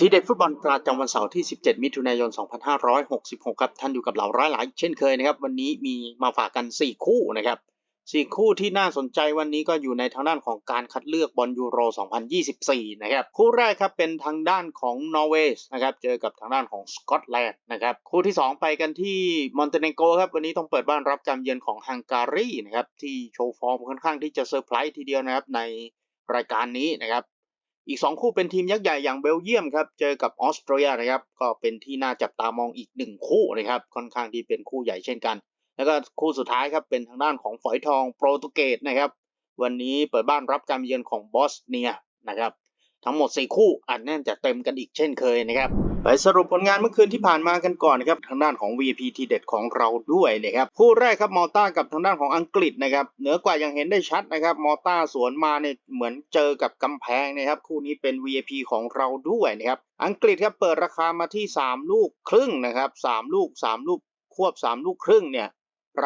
ทีเด็ดฟุตบอลประจำวันเสาร์ที่ 17 มิถุนายน 2566 ครับ ท่านอยู่กับเหล่าร้อยหลายเช่นเคยนะครับ วันนี้มีมาฝากกัน 4 คู่นะครับ 4 คู่ที่น่าสนใจวันนี้ก็อยู่ในทางด้านของการคัดเลือกบอลยูโร 2024 นะครับ คู่แรกครับเป็นทางด้านของนอร์เวย์นะครับ เจอกับทางด้านของสกอตแลนด์นะครับ คู่ที่ 2 ไปกันที่มอนเตเนโกครับ วันนี้ต้องเปิดบ้านรับการเยือนของฮังการีนะครับที่โชว์ฟอร์มค่อนข้างที่จะเซอร์ไพรส์ทีเดียวนะครับในรายการนี้นะครับ อีก 2 คู่เป็นทีมยักษ์ใหญ่อย่างเบลเยียมครับ เจอกับออสเตรียนะครับ ก็เป็นที่น่าจับตามองอีก 1 คู่นะครับ ค่อนข้างที่เป็นคู่ใหญ่เช่นกัน แล้วก็คู่สุดท้ายครับเป็นทางด้านของฝอยทองโปรตุเกสนะครับ วันนี้เปิดบ้านรับการเยือนของบอสเนียนะครับ ทั้งหมด 4 คู่อัดแน่นจะเต็มกันอีกเช่นเคยนะครับ ไปสรุปผลงานเมื่อคืนที่ผ่านมากันก่อนนะครับทางด้านของ VIP ทีเด็ดของเราด้วยนะครับคู่แรกครับมอลตากับทางด้านของอังกฤษนะครับเหนือกว่ายังเห็นได้ชัดนะครับมอลตาสวนมาเนี่ยเหมือนเจอกับกำแพงนะครับคู่นี้เป็น VIP ของเราด้วยนะครับอังกฤษครับเปิดราคามาที่ 3 ลูกครึ่งนะครับ3ลูก 3 ลูกควบ 3 ลูกครึ่งเนี่ย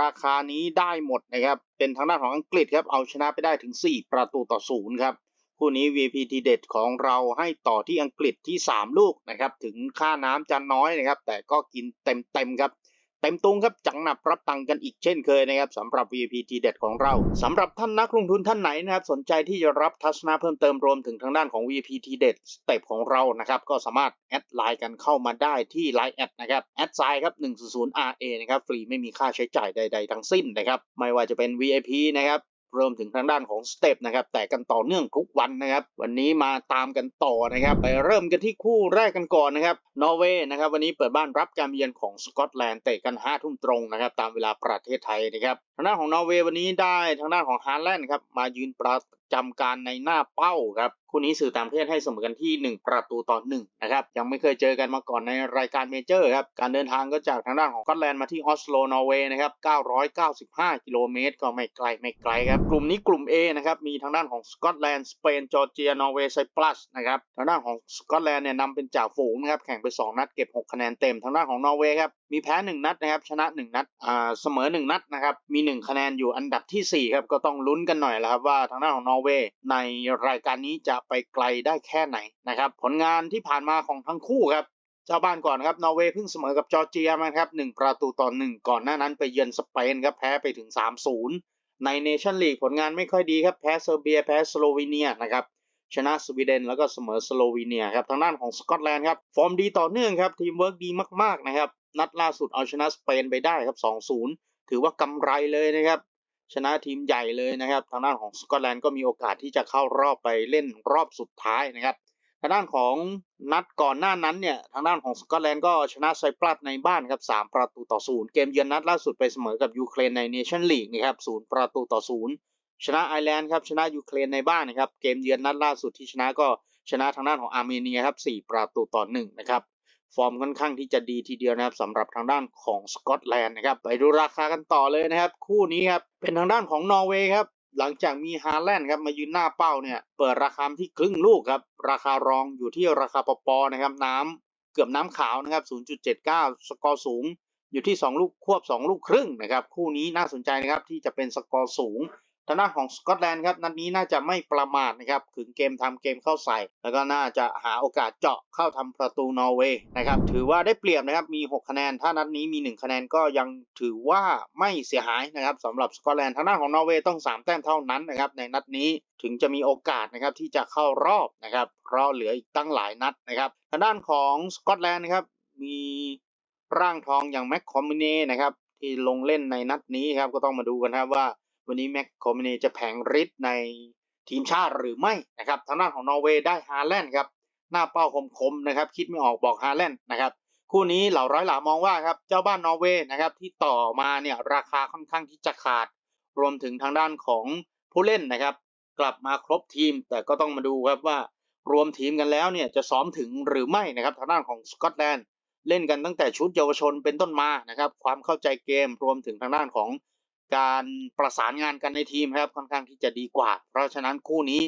ราคานี้ได้หมดนะครับเป็นทางด้านของอังกฤษครับเอาชนะไปได้ถึง 4 ประตูต่อศูนย์ครับ คู่นี้ VP ทีเด็ดของเราให้ต่อที่อังกฤษที่ 3 ลูกนะครับ ถึงค่าน้ำจะน้อยนะครับ แต่ก็กินเต็มเต็มๆครับเต็มตุงครับจังหนับรับตังกันอีกเช่นเคยนะครับสำหรับ VP ทีเด็ดของเราสำหรับท่านนักลงทุนท่านไหนนะครับ สนใจที่จะรับทัศนะเพิ่มเติมรวมถึงทางด้านของ VP ทีเด็ดสเต็ปของเรานะครับ ก็สามารถแอดไลน์กันเข้ามาได้ที่ Line แอดนะครับแอดไซน์ครับ100 RA นะครับ ฟรีไม่มีค่าใช้จ่ายใด ๆ ทั้งสิ้นนะครับ ไม่ว่าจะเป็น VIP นะครับ รวมถึงทางด้านของสเต็ปนะครับแต่กันต่อเนื่องทุกวันนะครับ วันนี้มาตามกันต่อนะครับ ไปเริ่มกันที่คู่แรกกันก่อนนะครับนอร์เวย์นะครับ วันนี้เปิดบ้านรับการเยือนของสกอตแลนด์เตะกัน5ทุ่มตรงนะครับ ตามเวลาประเทศไทยนะครับางด้านของนอร์เวย์วันนี้ได้ทางด้านของฮาร์แลนด์ครับมายืนประจำการในหน้าเป้าครับคู่นี้สื่อต่างประเทศให้เสมอกันที่ 1 ประตูต่อ1นะครับยังไม่เคยเจอกันมาก่อนในรายการเมเจอร์ครับการเดินทางก็จากทางด้านของสกอตแลนด์มาที่ออสโลนอร์เวย์นะครับ995 กิโลเมตร ก็ไม่ไกลไม่ไกลครับกลุ่มนี้กลุ่ม A นะครับมีทางด้านของสกอตแลนด์สเปนจอร์เจียนอร์เวย์ไซปรัสนะครับทางด้านของสกอตแลนด์เนี่ยนำเป็นจ่าฝูงนะครับแข่งไป 2 นัดเก็บ 6 คะแนนเต็มทางด้านของนอร์เวย์ครับ มีแพ้1นัดนะครับชนะ1นัดอ่าเสมอ1นัดนะครับมี1คะแนนอยู่อันดับทีสี่4ครับก็ต้องลุ้นกันหน่อยแล้วครับว่าทางด้านของนอร์เวย์ในรายการนี้จะไปไกลได้แค่ไหนนะครับผลงานที่ผ่านมาของทั้งคู่ครับเจ้าบ้านก่อนครับนอร์เวย์เพิ่งเสมอกับจอร์เจียมาครับ1ประตูต่อ1ก่อนหน้านั้นไปเยือนสเปนครับแพ้ไปถึง3-0ในเนชั่นลีกผลงานไม่ค่อยดีครับแพ้เซอร์เบียแพ้สโลวีเนียนะครับชนะสวีเดนแล้วก็เสมอสโลวีเนียครับทางด้านของสกอตแลนด์ครับฟอร์มดีต่อเนื่องครับทีมเวิร์กดีมากๆนะครับ นัดล่าสุดเอาชนะสเปนไปได้ครับ 2-0 ถือว่ากำไรเลยนะครับ ชนะทีมใหญ่เลยนะครับ ทางด้านของสกอตแลนด์ก็มีโอกาสที่จะเข้ารอบไปเล่นรอบสุดท้ายนะครับ ทางด้านของนัดก่อนหน้านั้นเนี่ย ทางด้านของสกอตแลนด์ก็ชนะไซปรัสในบ้านครับ 3 ประตูต่อ 0 เกมเยือนนัดล่าสุดไปเสมอกับยูเครนในเนชั่นลีกนะครับ 0 ประตูต่อ 0 ชนะไอร์แลนด์ครับ ชนะยูเครนในบ้านนะครับ เกมเยือนนัดล่าสุดที่ชนะก็ชนะทางด้านของอาร์เมเนียครับ 4 ประตูต่อ 1 นะครับ ฟอร์มค่อนข้างที่จะดีทีเดียวนะครับสำหรับทางด้านของสกอตแลนด์นะครับ ไปดูราคากันต่อเลยนะครับ คู่นี้ครับ เป็นทางด้านของนอร์เวย์ครับ หลังจากมีฮาแลนด์ครับมายืนหน้าเป้าเนี่ย เปิดราคาที่ครึ่งลูกครับ ราคารองอยู่ที่ราคาปปนะครับ น้ำเกือบน้ำขาวนะครับ 0.79 สกอร์สูงอยู่ที่ 2 ลูกควบ 2 ลูกครึ่งนะครับ คู่นี้น่าสนใจนะครับที่จะเป็นสกอร์สูง ทางด้านของสกอตแลนด์ครับนัดนี้น่าจะไม่ประมาทนะครับขึงเกมทำเกมเข้าใส่ แล้วก็น่าจะหาโอกาสเจาะเข้าทำประตูนอร์เวย์นะครับถือว่าได้เปรียบนะครับมี 6 คะแนน ถ้านัดนี้มี 1 คะแนนก็ยังถือว่าไม่เสียหายนะครับสำหรับสกอตแลนด์ทางด้านของนอร์เวย์ต้อง 3 แต้มเท่านั้นนะครับในนัดนี้ถึงจะมีโอกาสนะครับที่จะเข้ารอบนะครับเพราะเหลืออีกตั้งหลายนัดนะครับทางด้านของสกอตแลนด์นะครับมีร่างทองอย่างแม็กคอมมิเน่นะครับที่ลงเล่นในนัดนี้ครับก็ต้องมาดูกันครับว่า วันนี้แม็กโคมิเนจะแผงฤทธิ์ในทีมชาติหรือไม่นะครับทางด้านของนอร์เวย์ได้ฮาแลนด์ครับหน้าเป้าคมๆนะครับคิดไม่ออกบอกฮาแลนด์นะครับคู่นี้เหล่าร้อยหลามองว่าครับเจ้าบ้านนอร์เวย์นะครับที่ต่อมาเนี่ยราคาค่อนข้างที่จะขาด รวมถึงทางด้านของผู้เล่นนะครับ กลับมาครบทีม แต่ก็ต้องมาดูครับว่ารวมทีมกันแล้วเนี่ยจะซ้อมถึงหรือไม่นะครับทางด้านของสกอตแลนด์เล่นกันตั้งแต่ชุดเยาวชนเป็นต้นมานะครับความเข้าใจเกมรวมถึงทางด้านของ การประสานงานกันในทีมครับค่อนข้างที่จะดีกว่า เพราะฉะนั้นคู่นี้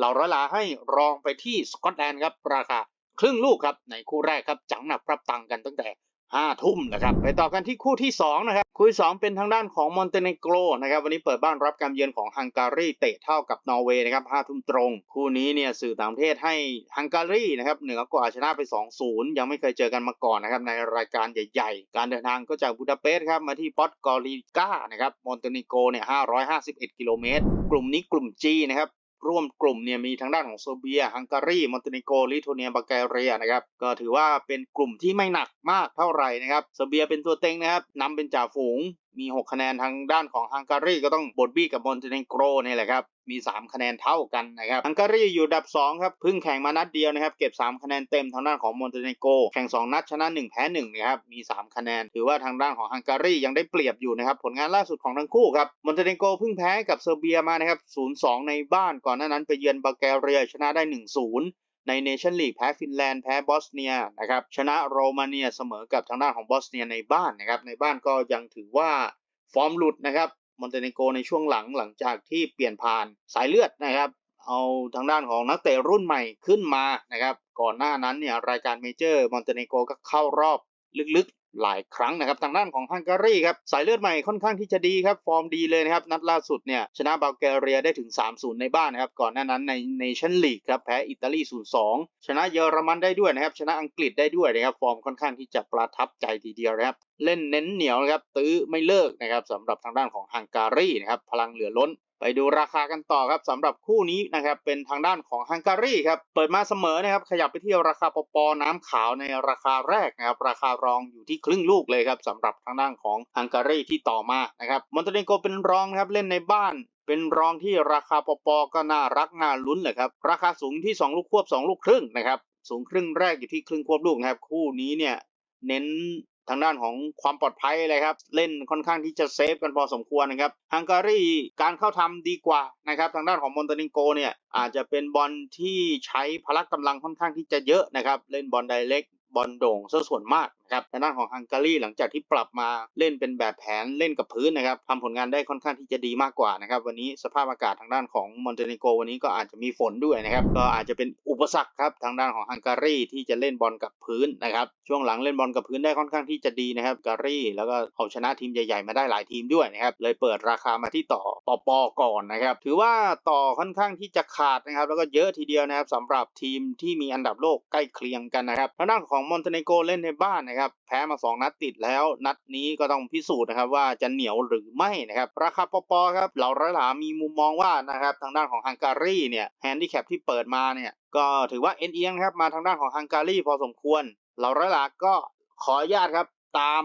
เราระลาให้รองไปที่สกอตแลนด์ครับราคาครึ่งลูกครับในคู่แรกครับจังหนักปรับตังค์กันตั้งแต่ ห้าทุ่มนะครับ ไปต่อกันที่คู่ที่สองนะครับ คู่ที่สองเป็นทางด้านของมอนเตเนโกรนะครับ วันนี้เปิดบ้านรับการเยือนของฮังการีเตะเท่ากับนอร์เวย์นะครับห้าทุ่มตรง คู่นี้เนี่ยสื่อต่างประเทศให้ฮังการีนะครับเหนือกว่าชนะไป 2-0 ยังไม่เคยเจอกันมาก่อนนะครับในรายการใหญ่ๆ การเดินทางก็จากบูดาเปสต์ครับมาที่ปอตกอริกานะครับมอนเตเนโกรเนี่ย551 กิโลเมตร กลุ่มนี้กลุ่ม G นะครับ ร่วมกลุ่มเนี่ยมีทางด้านของเซอร์เบีย ฮังการี มอนเตเนโกลิทัวเนียบัลแกเรียนะครับ ก็ถือว่าเป็นกลุ่มที่ไม่หนักมากเท่าไหร่นะครับเซอร์เบียเป็นตัวเต็งนะครับนำเป็นจ่าฝูง มี 6 คะแนนทางด้านของฮังการีก็ต้องบดบี้กับมอนเตเนโกรนี่แหละครับมี 3 คะแนนเท่ากันนะครับฮังการีอยู่อันดับ 2 ครับเพิ่งแข่งมานัดเดียวนะครับ เก็บ 3 คะแนนเต็มทางด้านของมอนเตเนโกรแข่ง 2 นัดชนะ 1 แพ้1นะครับมี 3 คะแนน ถือว่าทางด้านของฮังการียังได้เปรียบอยู่นะครับ ผลงานล่าสุดของทั้งคู่ครับมอนเตเนโกรเพิ่งแพ้กับเซอร์เบียมานะครับ 0-2 ในบ้านก่อนหน้านั้นไปเยือนบัลแกเรียชนะได้ 1-0 ในเนชั่นลีกแพ้ฟินแลนด์แพ้บอสเนียนะครับชนะโรมาเนียเสมอกับทางด้านของบอสเนียในบ้านนะครับในบ้านก็ยังถือว่าฟอร์มหลุดนะครับมอนเตเนโกรในช่วงหลังหลังจากที่เปลี่ยนผ่านสายเลือดนะครับเอาทางด้านของนักเตะรุ่นใหม่ขึ้นมานะครับก่อนหน้านั้นเนี่ยรายการเมเจอร์มอนเตเนโกรก็เข้ารอบลึกๆ หลายครั้งนะครับทางด้านของฮังการีครับสายเลือดใหม่ค่อนข้างที่จะดีครับฟอร์มดีเลยนะครับนัดล่าสุดเนี่ยชนะบัลแกเรียได้ถึง 3-0 ในบ้านนะครับก่อนหน้านั้นในเนชั่นลีกครับแพ้อิตาลี 0-2 ชนะเยอรมันได้ด้วยนะครับชนะอังกฤษได้ด้วยนะครับฟอร์มค่อนข้างที่จะประทับใจทีเดียวนะครับเล่นเน้นเหนียวนะครับตื้อไม่เลิกนะครับสำหรับทางด้านของฮังการีนะครับพลังเหลือล้นไปดูราคากันต่อครับสำหรับคู่นี้นะครับเป็นทางด้านของฮังการีครับเปิดมาเสมอนะครับขยับไปที่ราคาปปน้ำขาวในราคาแรกนะครับราคารองอยู่ที่ครึ่งลูกเลยครับสำหรับทางด้านของฮังการีที่ต่อมานะครับมอนเตเนโกเป็นรองครับเล่นในบ้านเป็นรองที่ราคาปปก็น่ารักน่าลุ้นเลยครับราคาสูงที่ 2 ลูกควบ 2 ลูกครึ่งนะครับสูงครึ่งแรกอยู่ที่ครึ่งควบลูกนะครับคู่นี้เนี่ยเน้น ทางด้านของความปลอดภัยเลยครับ เล่นค่อนข้างที่จะเซฟกันพอสมควรนะครับฮังการีการเข้าทำดีกว่านะครับ ทางด้านของมอนเตลิงโกเนี่ยอาจจะเป็นบอลที่ใช้พละกำลังค่อนข้างที่จะเยอะนะครับ เล่นบอลไดเล็กบอลโด่งซะส่วนมากนะครับทางด้านของฮังการีหลังจากที่ปรับมาเล่นเป็นแบบแผนเล่นกับพื้นนะครับทำผลงานได้ค่อนข้างที่จะดีมากกว่านะครับวันนี้สภาพอากาศทางด้านของมอนเตเนโกรวันนี้ก็อาจจะมีฝนด้วยนะครับก็อาจจะเป็นอุปสรรคครับทางด้านของฮังการีที่จะเล่นบอลกับพื้นนะครับช่วงหลังเล่นบอลกับพื้นได้ค่อนข้างที่จะดีนะครับการีแล้วก็เอาชนะทีมใหญ่ๆมาได้หลายทีมด้วยนะครับเลยเปิดราคามาที่ต่อปอปอก่อนนะครับถือว่าต่อค่อนข้างที่จะขาดนะครับแล้วก็เยอะทีเดียวนะครับสำหรับทีมที่มีอันดับโลกใกล้เคียงกันนะครับทางด้านของมอนเตเนโกเล่นในบ้านนะครับแพ้มา 2 นัดติดแล้ว นัดนี้ก็ต้องพิสูจน์นะครับว่าจะเหนียวหรือไม่นะครับราคาปอปอครับเหล่าระหลามีมุมมองว่านะครับทางด้านของฮังการีเนี่ยแฮนดิแคปที่เปิดมาเนี่ยก็ถือว่าเอ็นเอียงครับมาทางด้านของฮังการีพอสมควรเหล่าระหลาก็ขออนุญาตครับตาม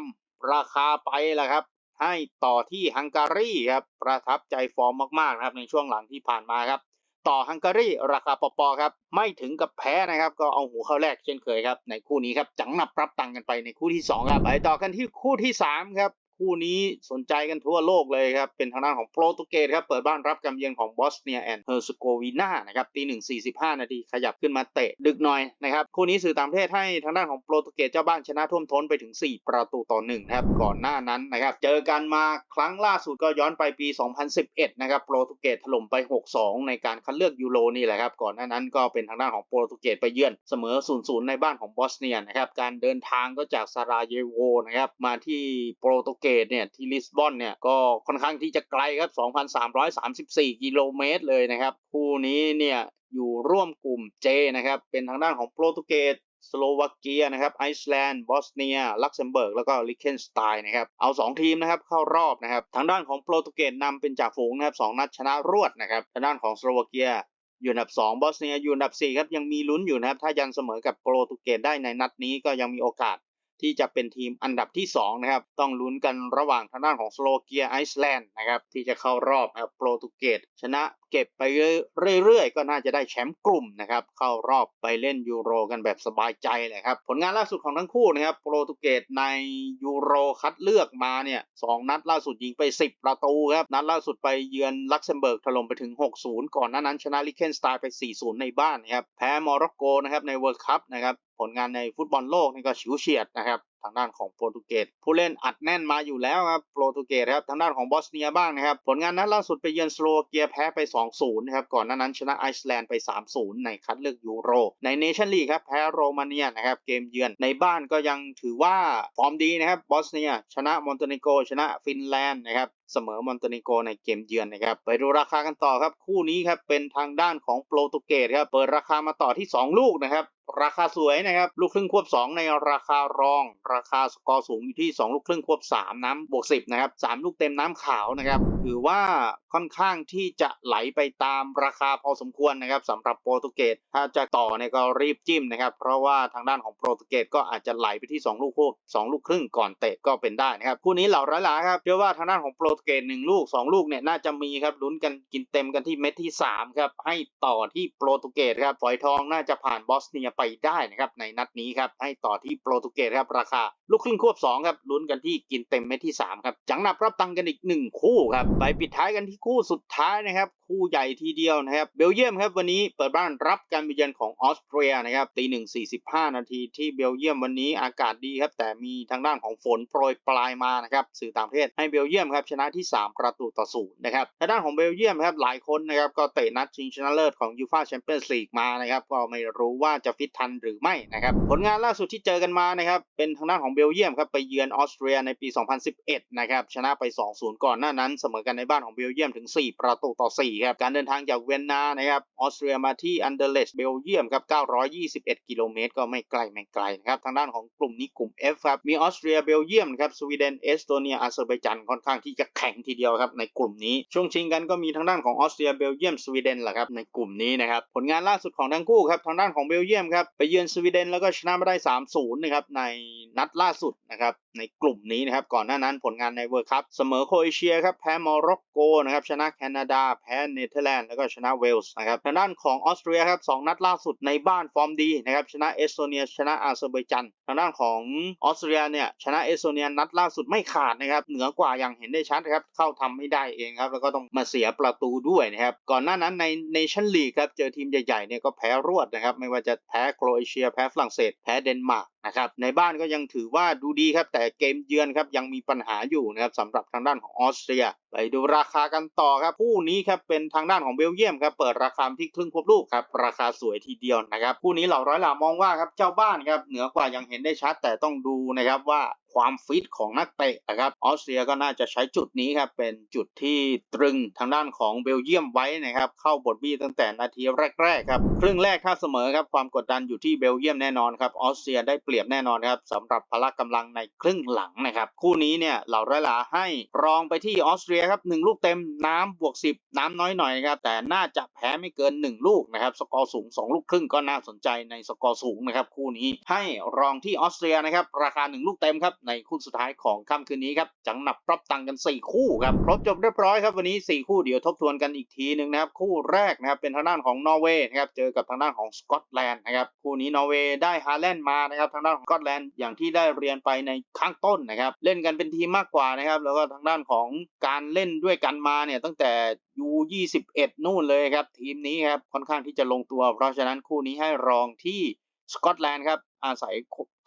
ราคาไปแหละครับให้ต่อที่ฮังการีครับประทับใจฟอร์มมากๆนะครับในช่วงหลังที่ผ่านมาครับ ต่อฮังการีราคาปอปอครับไม่ถึงกับแพ้นะครับก็เอาหูเข้าแรกเช่นเคยครับในคู่นี้ครับจังหนับรับตังกันไปในคู่ที่2ครับไปต่อกันที่คู่ที่3ครับ คู่นี้สนใจกันทั่วโลกเลยครับ เป็นทางด้านของโปรตุเกสครับ เปิดบ้านรับการเยือนของบอสเนียแอนด์เฮอร์ซโกวีนานะครับตีหนึ่งสี่สิบห้านาทีขยับขึ้นมาเตะดึกหน่อยนะครับ คู่นี้สื่อต่างประเทศให้ทางด้านของโปรตุเกสเจ้าบ้านชนะท่วมท้นไปถึง 4 ประตูต่อ1นะครับก่อนหน้านั้นนะครับ เจอกันมาครั้งล่าสุดก็ย้อนไปปี 2011 นะครับโปรตุเกสถล่มไป 6-2 ในการคัดเลือกยูโรนี่แหละครับ ก่อนหน้านั้นก็เป็นทางด้านของโปรตุเกสไปเยือนเสมอ 0-0 ในบ้านของบอสเนียนะครับการเดินทางก็จากซาราเยโวนะครับมาที่โปรตุเกสเนี่ยที่ลิสบอนเนี่ยก็ค่อนข้างที่จะไกลครับ 2,334 กิโลเมตรเลยนะครับ คู่นี้เนี่ยอยู่ร่วมกลุ่ม J นะครับ เป็นทางด้านของโปรตุเกสสโลวาเกียนะครับไอซ์แลนด์บอสเนีย ลักเซมเบิร์ก แล้วก็ลิเคนสไตน์นะครับเอา 2 ทีมนะครับเข้ารอบนะครับทางด้านของโปรตุเกสนำเป็นจ่าฝูงนะครับ 2 นัดชนะรวดนะครับทางด้านของสโลวาเกียอยู่อันดับ 2 บอสเนียอยู่อันดับ 4 ครับ ยังมีลุ้นอยู่นะครับ ถ้ายันเสมอกับโปรตุเกสได้ในนัดนี้ก็ยังมีโอกาส ที่จะเป็นทีมอันดับที่ 2 นะครับ ต้องลุ้นกันระหว่างทางด้านของสโลเกียไอซ์แลนด์นะครับที่จะเข้ารอบนะครับโปรตุเกสชนะ เก็บไปเรื่อยๆ ก็น่าจะได้แชมป์กลุ่มนะครับ เข้ารอบไปเล่นยูโรกันแบบสบายใจเลยครับ ผลงานล่าสุดของทั้งคู่นะครับ โปรตุเกสในยูโรคัดเลือกมาเนี่ยสองนัดล่าสุดยิงไป 10 ประตูครับ นัดล่าสุดไปเยือนลักเซมเบิร์กถล่มไปถึง 6-0 ก่อนหน้านั้นชนะลิเคนสไตน์ไป 4-0 ในบ้านนะครับ แพ้โมร็อกโกนะครับในเวิร์คัพนะครับผลงานในฟุตบอลโลกนี่ก็ฉิวเฉียดนะครับ ทางด้านของโปรตุเกสผู้เล่นอัดแน่นมาอยู่แล้วครับโปรตุเกสครับทางด้านของบอสเนียบ้างนะครับผลงานนัดล่าสุดไปเยือนสโลวาเกียแพ้ไป 2-0นะครับก่อนหน้านั้นชนะไอซ์แลนด์ไป 3-0 ในคัดเลือกยูโร ในเนชั่นลีกครับแพ้โรมาเนียนะครับเกมเยือนในบ้านก็ยังถือว่าฟอร์มดีนะครับบอสเนียชนะมอนเตเนโกรชนะฟินแลนด์นะครับเสมอมอนเตเนโกรในเกมเยือนนะครับไปดูราคากันต่อครับคู่นี้ครับเป็นทางด้านของโปรตุเกสครับเปิดราคามาต่อที่ 2 ลูกนะครับ ราคาสวยนะครับลูกครึ่งควบ 2 ในราคารอง ราคาสกอร์สูงอยู่ที่ 2 ลูกครึ่งควบ 3 น้ำบวก 10 นะครับ 3 ลูกเต็มน้ำขาวนะครับถือว่าค่อนข้างที่จะไหลไปตามราคาพอสมควรนะครับสำหรับโปรตุเกสถ้าจะต่อเนี่ยก็รีบจิ้มนะครับ เพราะว่าทางด้านของโปรตุเกสก็อาจจะไหลไปที่ 2 ลูกควบ2ลูกครึ่งก่อนเตะก็เป็นได้นะครับคู่นี้เหล่าร้อยหลาครับเชื่อว่าทางด้านของโปรตุเกสหนึ่งลูก 2 ลูกเนี่ยน่าจะมีครับลุ้นกันกินเต็มกันที่เม็ดที่3ครับให้ต่อที่โปรตุเกสครับฝอยทองน่าจะผ่านบอสเนียไปได้นะครับในนัดนี้ครับให้ต่อที่โปรตุเกสครับราคา ลูกครึ่งควบ2ครับลุ้นกันที่กินเต็มเม็ดที่3ครับจังหนับรับตังกันอีก1คู่ครับไปปิดท้ายกันที่คู่สุดท้ายนะครับคู่ใหญ่ทีเดียวนะครับเบลเยียมครับวันนี้เปิดบ้านรับการไปเยือนของออสเตรียนะครับตีหนึ่งสี่สิบห้านาทีที่เบลเยียมวันนี้อากาศดีครับแต่มีทางด้านของฝนโปรยปลายมานะครับสื่อต่างประเทศให้เบลเยียมครับชนะที่ 3 ประตูต่อศูนย์นะครับทางด้านของเบลเยียมครับหลายคนนะครับก็เตะนัดชิงชนะเลิศของยูฟาแชมเปี้ยนส์ลีกมานะครับก็ไม่รู้ว่าจะฟิตทันหรือไม่นะครับผลงานล่าสุดที่เจอกันมานะครับเป็นทางด้านของเบลเยียมครับไปเยือนออสเตรียในปี 2011 นะครับชนะไป 2-0 ก่อนหน้านั้นเสมอกันในบ้านของเบลเยียมถึง 4 ประตูต่อ 4 ครับ การเดินทางจากเวียนนานะครับออสเตรียมาที่อันเดเลชเบลเยียมครับ 921 กิโลเมตร ก็ไม่ไกลไม่ไกลนะครับทางด้านของกลุ่มนี้กลุ่ม F ครับมีออสเตรียเบลเยียมครับสวีเดนเอสโตเนียอาเซอร์ไบจันค่อนข้างที่จะแข็งทีเดียวครับในกลุ่มนี้ช่วงชิงกันก็มีทางด้านของออสเตรียเบลเยียมสวีเดนแหละครับในกลุ่มนี้นะครับผลงานล่าสุดของทั้งคู่ครับทางด้านของเบลเยียมครับไปเยือนสวีเดนแล้วก็ชนะมาได้ 3-0 นะครับในนัดล่าสุดนะครับในกลุ่มนี้นะครับก่อนหน้านั้นผลงานในเวิร์คัพเสมอโครเอเชียครับแพ้โมร็อกโกนะครับชนะแคนาดา แพ้เนเธอร์แลนด์แล้วก็ชนะเวลส์นะครับทางด้านของออสเตรียครับสองนัดล่าสุดในบ้านฟอร์มดีนะครับชนะเอสโตเนีย ชนะอาเซอร์ไบจันทางด้านของออสเตรียเนี่ยชนะเอสโตเนียนัดล่าสุดไม่ขาดนะครับเหนือกว่าอย่างเห็นได้ชัดครับเข้าทำไม่ได้เองครับแล้วก็ต้องมาเสียประตูด้วยนะครับก่อนหน้านั้นในเนชั่นลีกครับเจอทีมใหญ่ๆเนี่ยก็แพ้รวดนะครับไม่ว่าจะแพ้โครเอเชีย แพ้ฝรั่งเศสแพ้เดนมาร์กนะครับในบ้านก็ยังถือว่าดูดีครับแต่เกมเยือนครับยังมีปัญหาอยู่นะครับสำหรับทางด้านของออสเตรียไปดูราคากันต่อครับคู่นี้ครับเป็นทางด้านของเบลเยียมครับเปิดราคาที่ครึ่งควบลูกครับราคาสวยทีเดียวนะครับคู่นี้เหล่าร้อยหลามองว่าครับเจ้าบ้านครับเหนือกว่ายังเห็นได้ชัดแต่ต้องดูนะครับว่าความฟิตของนักเตะนะครับออสเตรียก็น่าจะใช้จุดนี้ครับเป็นจุดที่ตรึงทางด้านของเบลเยียมไว้นะครับเข้าบทบี้ตั้งแต่นาทีแรกๆครับครึ่งแรกถ้าเสมอครับความกดดันอยู่ที่เบลเยียมแน่นอนครับออสเตรียได้เปรียบแน่นอนครับสำหรับพละกำลังในครึ่งหลังนะครับคู่นี้เนี่ยเหล่าร้อยหลาให้รองไปที่ออสเตรียครับหนึ่งลูกเต็มน้ำบวก10น้ำน้อยหน่อยครับแต่น่าจะแพ้ไม่เกิน1ลูกนะครับสกอร์สูง2ลูกครึ่งก็น่าสนใจในสกอร์สูงนะครับคู่นี้ให้รองที่ออสเตรียนะครับราคา1ลูกเต็มครับในคู่สุดท้ายของค่ำคืนนี้ครับจังหนับปรับตังกัน 4 คู่ครับครบจบเรียบร้อยครับวันนี้ 4 คู่เดี๋ยวทบทวนกันอีกทีหนึ่งนะครับคู่แรกนะครับเป็นทางด้านของนอร์เวย์นะครับเจอกับทางด้านของสกอตแลนด์นะครับคู่นี้นอร์เวย์ได้ฮาแลนด์มานะครับทางด้านของสกอตแลนด์อย่างที่ได้เรียนไปในข้างต้นนะครับเล่นกันเป็นทีมมากกว่านะครับแล้วก็ทางด้านของการเล่นด้วยกันมาเนี่ยตั้งแต่ยู21นู่นเลยครับ ทีมนี้ครับค่อนข้างที่จะลงตัว เพราะฉะนั้นคู่นี้ให้รองที่สกอตแลนด์ครับอาศัย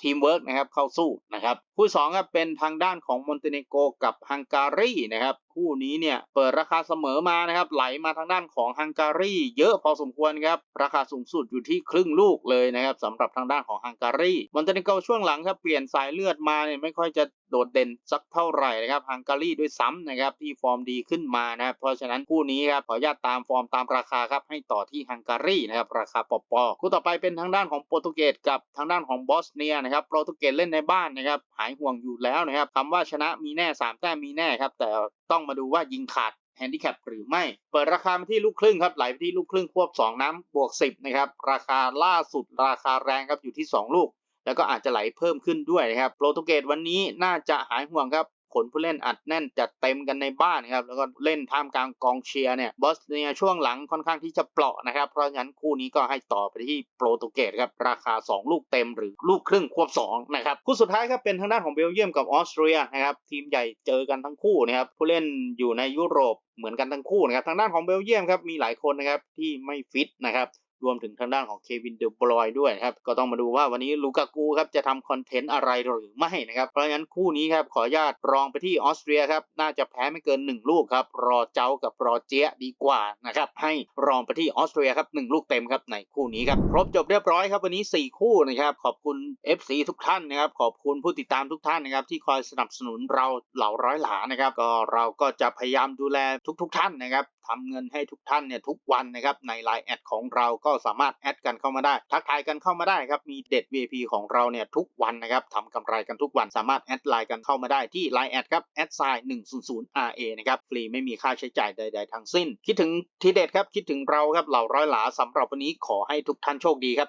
ทีมเวิร์กนะครับเข้าสู้นะครับคู่สองครับเป็นทางด้านของมอนเตเนโกกับฮังการีนะครับคู่นี้เนี่ยเปิดราคาเสมอมานะครับไหลมาทางด้านของฮังการีเยอะพอสมควรครับราคาสูงสุดอยู่ที่ครึ่งลูกเลยนะครับสำหรับทางด้านของฮังการีมอนเตเนโกช่วงหลังครับเปลี่ยนสายเลือดมาเนี่ยไม่ค่อยจะโดดเด่นสักเท่าไหร่นะครับฮังการีด้วยซ้ำนะครับที่ฟอร์มดีขึ้นมานะครับเพราะฉะนั้นคู่นี้ครับขออนุญาตตามฟอร์มตามราคาครับให้ต่อที่ฮังการีนะครับราคาปอปอคู่ต่อไปเป็นทางด้านของโปรตุเกสกับทางด้านของบอสเนียนะครับโปรตุเกสเล่นในบ้านนะครับหายห่วงอยู่แล้วนะครับคำว่าชนะมีแน่ 3 แต้มมีแน่ครับ แต่ต้องมาดูว่ายิงขาดแฮนดิแคปหรือไม่ เปิดราคามาที่ลูกครึ่งครับไหลไปที่ลูกครึ่งควบ 2 น้ำบวก 10นะครับราคาล่าสุดราคาแรงครับอยู่ที่ 2 ลูก แล้วก็อาจจะไหลเพิ่มขึ้นด้วยนะครับโปรตุเกสวันนี้น่าจะหายห่วงครับ ขนผู้เล่นอัดแน่นจัดเต็มกันในบ้านครับแล้วก็เล่นท่ามกลางกองเชียร์เนี่ยบอสเนียช่วงหลังค่อนข้างที่จะเปราะนะครับ เพราะฉะนั้นคู่นี้ก็ให้ต่อไปที่โปรตุเกสครับราคา 2 ลูกเต็มหรือลูกครึ่งควบ2นะครับคู่สุดท้ายครับเป็นทางด้านของเบลเยียมกับออสเตรียนะครับทีมใหญ่เจอกันทั้งคู่นะครับผู้เล่นอยู่ในยุโรปเหมือนกันทั้งคู่นะครับทางด้านของเบลเยียมครับมีหลายคนนะครับที่ไม่ฟิตนะครับ รวมถึงทางด้านของเควินเดอบรอยด้วยครับ ก็ต้องมาดูว่าวันนี้ลูกากูครับจะทำคอนเทนต์อะไรหรือไม่นะครับ เพราะงั้นคู่นี้ครับขออนุญาตรองไปที่ออสเตรียครับ น่าจะแพ้ไม่เกิน 1 ลูกครับ รอเจ้ากับรอเจี๊ยดีกว่านะครับ ให้รองไปที่ออสเตรียครับ1ลูกเต็มครับในคู่นี้ครับ ครบจบเรียบร้อยครับวันนี้ 4 คู่นะครับ ขอบคุณ FC ทุกท่านนะครับ ขอบคุณผู้ติดตามทุกท่านนะครับที่คอยสนับสนุนเราเหล่าร้อยหลานะครับ ก็เราก็จะพยายามดูแลทุก ๆ ท่านนะครับทำเงินให้ทุกท่านเนี่ยทุกวันนะครับใน l ล n e แอดของเราก็สามารถแอดกันเข้ามาได้ ทักทายกันเข้ามาได้ครับมีเด็ด VIP ของเราเนี่ยทุกวันนะครับทำกำไรกันทุกวันสามารถแอดไลน์กันเข้ามาได้ที่ l ล n e แอดครับแอดไซน์ศูนย์ RA นะครับฟรีไม่มีค่าใช้จ่ายใด ๆ ทั้งสิ้น คิดถึงทีเด็ดครับคิดถึงเราครับเหล่าร้อยหลาสำหรับวันนี้ขอให้ทุกท่านโชคดีครับ